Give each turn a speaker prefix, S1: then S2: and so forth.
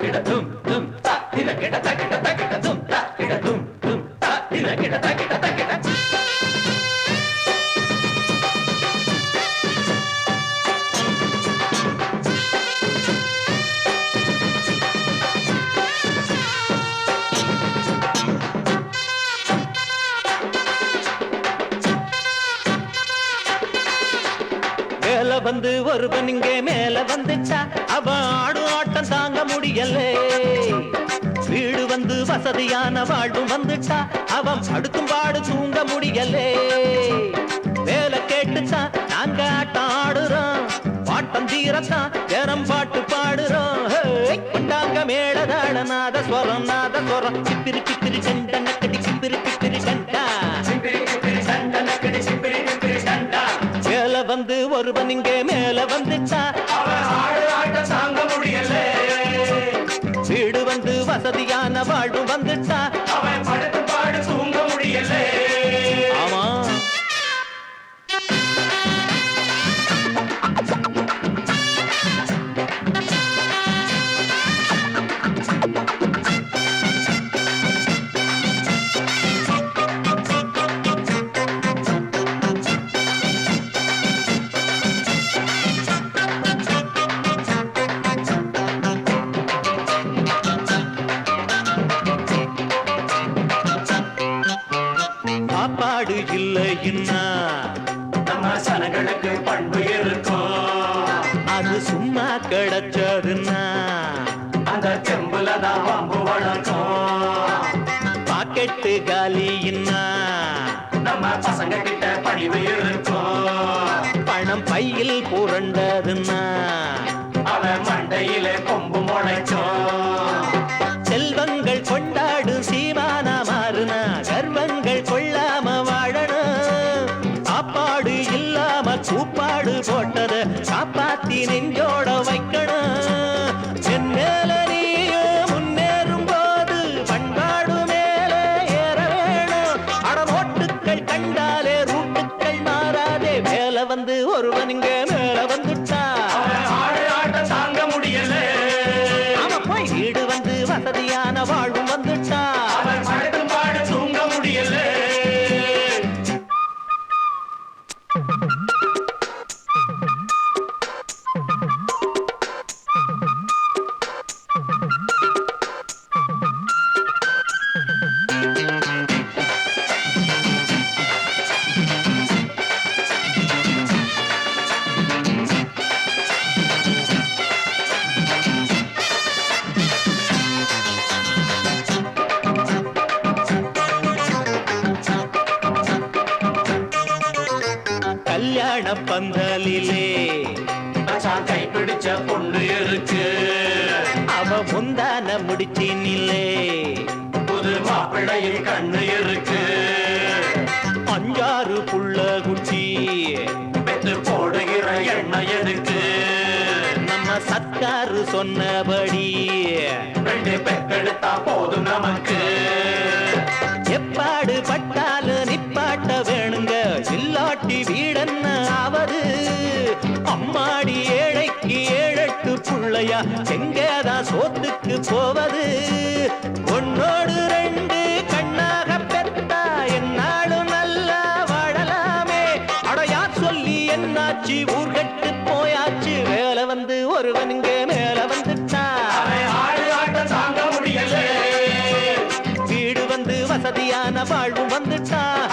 S1: கிடக்கும் வந்து ஒருவன் இங்கே மேல வந்துச்சா? அவன் ஆடு ஆட்டம் தாங்க முடியலே. வீடு வந்து வசதியான வாழ்வும் வந்துச்சா? அவன் படுக்கும் பாடு தூங்க முடியலே. வேலை கேட்டுச்சா? நாங்க ஆட்டம் ஆடுறோம். பாட்டம் தீரத்தான். ஜனம் பாட்டு பாடுறோம். ஹேய், கொண்டாங்க மேளதாள நாத ஸ்வரம் நாத ஸ்வரம் சித்திரி சித்திரி சண்ட நக்கடி
S2: சித்திரி சித்திரி கண்டா
S1: மேல வந்து ஒருவன் இங்கே மேல
S2: வந்துட்டா
S1: வீடு வந்து வசதியான வாழ்வு வந்துட்டா சாப்பாடு இல்லைன்னா
S2: நம்ம சனங்களுக்கு பண்பு இருக்கும்
S1: அது சும்மா கிடைச்சதுன்னா?
S2: அந்த தெம்புல தான் வம்பு வளர்க்கும்
S1: பாக்கெட்டு காலின்னா
S2: நம்ம பசங்க கிட்ட பணிவு இருக்கும்
S1: பணம் பையில் புரண்டதுன்னா?
S2: அவன் மண்டையில கொம்பு முளைக்கும்
S1: சாப்பாடு இல்லாம கூப்பாடு போட்டத காப்பாத்தி நெஞ்சோட வைக்கணும். என் மேல நீயும் முன்னேறும் போது பண்பாடு மேல ஏற வேணும். அடமோட்டுக்கள் கண்டாலே ரூட்டுக்கள் மாறாதே. மேல வந்து ஒருவன் இங்க மேல வந்துட்டா.
S2: அவன் தாங்க முடியல.
S1: நாம போய். வீடு வந்து வசதியான வாழ்வும் வந்துட்டா. கல்யாண பந்தலிலே.
S2: மச்சான் கை பிடிச்ச பொண்ணு இருக்கு
S1: அவ முந்தான முடிச்சினிலே.
S2: புது மாப்பிள்ளையில் கண்ணு இருக்கு
S1: அஞ்சாறு புள்ள குச்சி.
S2: பெத்து போடுகிற எண்ணெய் எதுக்கு?
S1: நம்ம சர்க்காரு சொன்னபடி.
S2: ரெண்டு பெக்கெடுத்தா போதும் நமக்கு.
S1: புள்ளையா செங்கேதா சோத்துக்கு போவது? ஒன்னோடு ரெண்டு கண்ணாக பெத்தா என்னாலும் நல்லா வாழலாமே. அடையா சொல்லி என்னாச்சு? ஊர்கட்டு போயாச்சு. வேலை வந்து ஒருவன் இங்கே மேல
S2: வந்துட்டான்
S1: வீடு வந்து வசதியான வாழ்வும் வந்துட்டான்